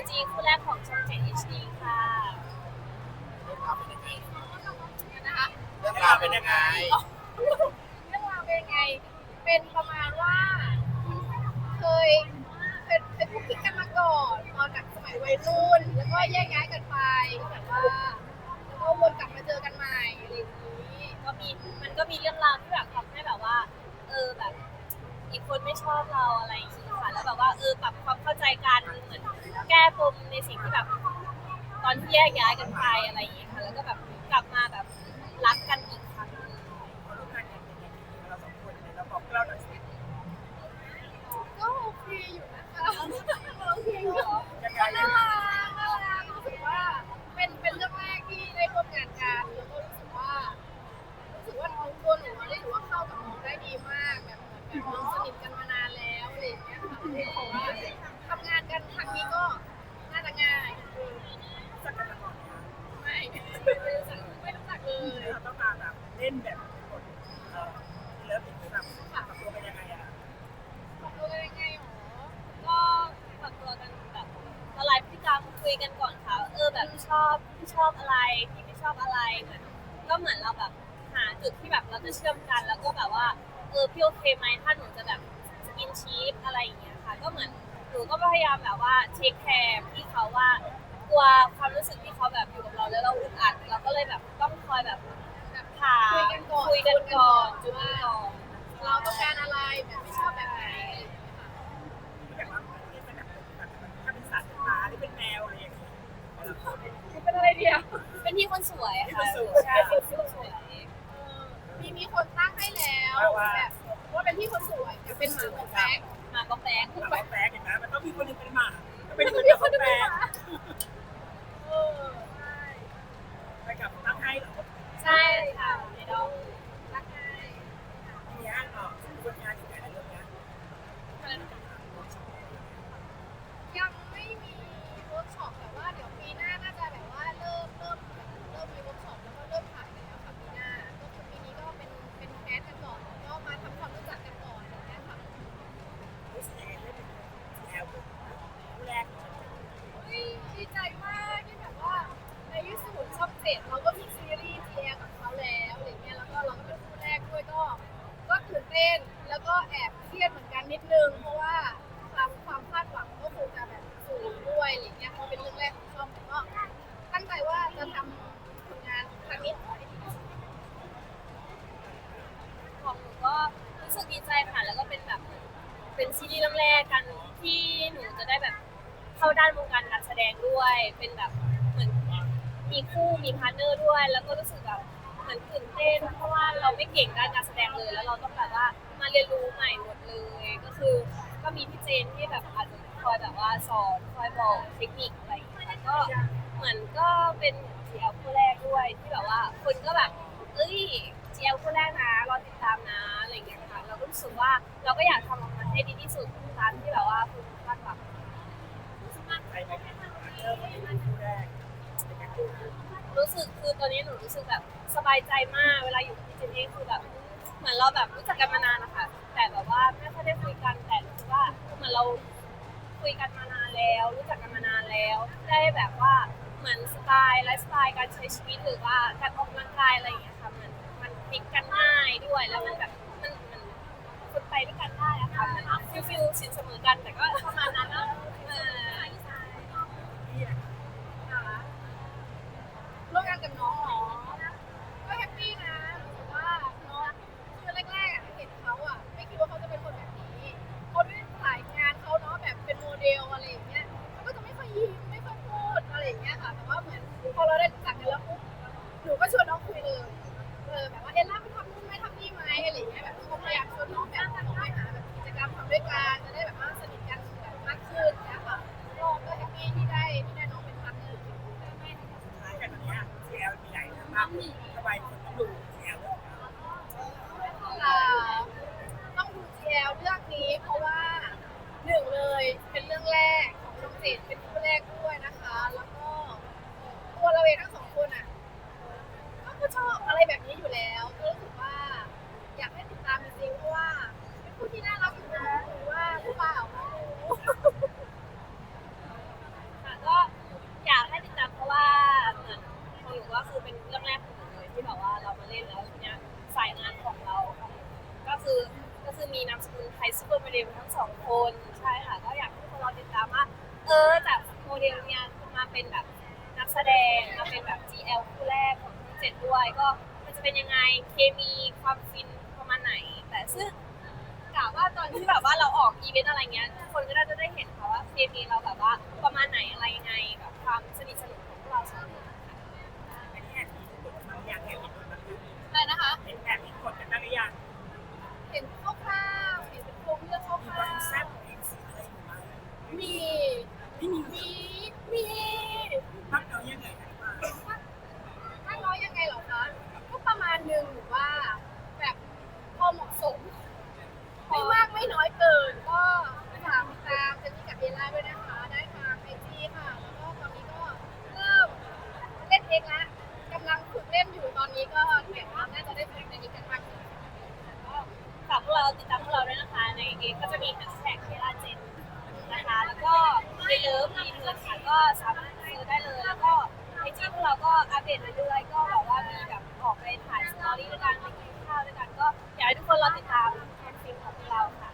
LG คู่แรกของช่อง7 HD ค่ะเรื่องราวเป็นยังไงนะคะเรื่องราวเป็นยังไงเรื่องราวเป็นยังไง เป็นประมาณว่า เคยเคยเคยคุกคิดกันมาก่อนตอนแบบสมัยวัยรุ่น แล้วก็แยกย้ายกันไปแบบว่าแล้วก็วนกลับมาเจอกันใหม่อะไรอย่างนี้ ก็มีมันก็มีเรื่องราวที่แบบทำให้แบบว่า เออแบบ อีกคนไม่ชอบเราอะไรอย่างนี้ค่ะแล้วแบบว่าเออปรับความเข้าใจกันเหมือนแก้ปมในสิ่งที่แบบตอนที่แยกย้ายกันไปอะไรอย่างนี้ค่ะแล้วก็แบบกลับมาแบบรักกันอีกครั้งหนึ่งร่วมงานกันเป็นยังไงเราสองคนเนี่ยเราบอกเราหน่อยสิ ก็โอเคอยู่นะคะโอเคอยู่ ยังไง น่ารักน่ารักรู้สึกว่าเป็นเป็นเรื่องแรกที่ได้ร่วมงานกันแล้วก็รู้สึกว่า รู้สึกว่าน้องตัวหนูได้รู้ว่าเข้ากับน้องได้ดีมากแบบเหมือนแบบน้องสนิทกันมานานแล้วอะไรอย่างเงี้ยค่ะรู้สึกว่าทำงานกันครั้งนี้ก็น่าจะง่าย สักกันมาก่อนนะ ไม่ไม่รู้จักไม่รู้จักเลย เราต้องมาแบบ เล่นแบบกดเอ่อเลิฟอีกแบกับตัวเป็นยังไงอะขอบตัวกันยังไงหรอ ก็ปรับตัวกันแบบละลายพฤติกรรมคุยกันก่อนค่ะ เออแบบชอบที่ชอบอะไรที่ไม่ชอบอะไรเหมือนก็เหมือนเราแบบหาจุดที่แบบเราจะเชื่อมกันแล้วก็แบบว่าเออพี่โอเคไหมถ้าหนูจะแบบสกินชีพอะไรอย่างเงี้ยค่ะ ก็เหมือนหนูก็พยายามแบบว่าเทคแคร์พี่เขาว่ากลัวความรู้สึกที่เขาแบบอยู่กับเราแล้วเราอึดอัดเราก็เลยแบบต้องคอยแบบ ถามคุยกันก่อน คุยกันก่อนจุดว่าก่อนเราต้องการอะไรแบบไม่ชอบแบบไหนแบบว่าเล่นเป็นแบบถ้าเป็นสัตว์เป็นหมาหรือเป็นแมวอะไรอย่างเงี้ยเป็นอะไรเดียวเป็นพี่คนสวยค่ะใช่เป็นพี่คนสวยเออมีมีคนตั้งให้แล้วแบบว่าเป็นพี่คนสวยแต่เป็นหมาของแป๊กมาก็แปลกหมาแปลกเห็นไหมมันต้องมีคนหนึงเป็นหมาเป็นเป็นคนพี่คนแปลเป็นหกมาเออใช่ไปกับตั้งให้เหรอใช่ค่ะในดอง รักไง ทีเนี้ยเอ่อคนงานอยู่ไหนในเรื่องเนี้ย ยังไม่มีเวิร์กช็อปแต่ว่าเดี๋ยวปีหน้าน่าจะแบบว่าเริ่มเริ่มเริ่มมีเวิร์กช็อปแล้วก็เริ่มถ่ายกันแล้วค่ะปีหน้าก็คือปีนี้ก็เป็นเป็นแคสกันก่อนก็มาทำความรู้จักกันก่อนอย่างเงี้ยค่ะ รู้สึกยังไงเล่นเป็นแมวผู้แรกของฉัน เฮ้ยดีใจมากที่แบบว่าในที่สุ เจ็ดเราก็มีซีรีส์เทียกับเขาแล้วอะไรเงี้ยแล้วก็เราก็เป็นคู่แรกด้วยก็ก็ตื่นเต้นแล้วก็แอบเครียดเหมือนกันนิดนึง เพราะว่าความความคาดหวังก็คงจะแบบสูงด้วยอะไรเงี้ยเพราะเป็นเรื่องแรกของช่องแต่ก็ตั้งใจว่าจะทำผลงานครั้งนี้ให้ดีที่สุดของหนูก็รู้สึกดีใจค่ะแล้วก็เป็นแบบเป็นซีรีส์เรื่องแรกกันที่หนูจะได้แบบเข้าด้านวงการการแสดงด้วยเป็นแบบ มีคู่มีพาร์ทเนอร์ด้วย แล้วก็รู้สึกแบบเหมือนตื่นเต้น เพราะว่าเราไม่เก่งด้านการแสดงเลย แล้วเราต้องแบบว่ามาเรียนรู้ใหม่หมดเลย ก็คือก็มีพี่เจนที่แบบอาจจะคอยแบบว่าสอนคอยบอกเทคนิคอะไรอย่างเงี้ยแล้วก็เหมือนก็เป็นจีเอลคู่แรกด้วยที่แบบว่าคนก็แบบเอ้ยจีเอลคู่แรกนะรอติดตามนะอะไรอย่างเงี้ยค่ะเราก็รู้สึกว่าเราก็อยากทำออกมาให้ดีที่สุดตามที่แบบว่าคุณคาดหวัง ใครไหมเริ่มเป็นผู้แรกเป็นยังไง รู้สึกคือตอนนี้หนูรู้สึกแบบสบายใจมาก เวลาอยู่กับพี่เจนนี่คือแบบเหมือนเราแบบรู้จักกันมานานนะคะแต่แบบว่าไม่ค่อยได้คุยกันแต่รู้สึกว่าเหมือนเราคุยกันมานานแล้ว รู้จักกันมานานแล้ว ได้แบบว่าเหมือนสไตล์ไลฟ์สไตล์การใช้ชีวิตหรือว่าการออกกำลังกายอะไรอย่างเงี้ยค่ะมันมันคลิกกันง่ายด้วยแล้วมันแบบมันมันคนไปด้วยกันได้อะค่ะมันฟิลฟิลสินเสมอกันแต่ก็ประมาณนั้นนะ จะได้แบบว่าสนิทกันแบบมากขึ้นนะคะน้องก็แฮปปี้ที่ได้ที่ได้น้องเป็นพาร์นอร์ได้แม่ที่สุดท้ายแบบนี้ซีแอลมีมากต้องดูซีเรื่องนี้เพราะว่าหนึ่งเลยเป็นเรื่องแรกของช่องเจ็ดเป็นเรื่แรกด้วยนะคะ แล้วก็ตัวเราเองทั้งสองคนอะก็ชอบอะไรแบบนี้อยู่แล้วก็รู้สึกว่า อยากให้ติดตามจริงเพราะว่าเป็นผู้ที่น่ารักอยู่ ตัวโมเดลทั้งสองคนใช่ค่ะก็อยากให้คนรอติดตามว่าเออจากโมเดลเนี่ยมาเป็นแบบนักแสดงมาเป็นแบบ GL คู่แรกของทั้งเจ็ดด้วย ก็มันจะเป็นยังไงเคมีความฟินประมาณไหน แต่ซึ่งกะว่าตอนที่แบบว่าเราออกอีเวนต์อะไรเงี้ยคนก็น่าจะได้เห็นค่ะว่าเคมีเราแบบว่าประมาณไหนอะไรยังไงแบบ เราก็อัปเดตมาเรื่อยๆก็แบบว่ามีแบบออกไปถ่ายสตอรี่ด้วยกันไปกินข้าวด้วยกันก็อยากให้ทุกคนรอติดตามแฟนฟิลของพวกเราค่ะ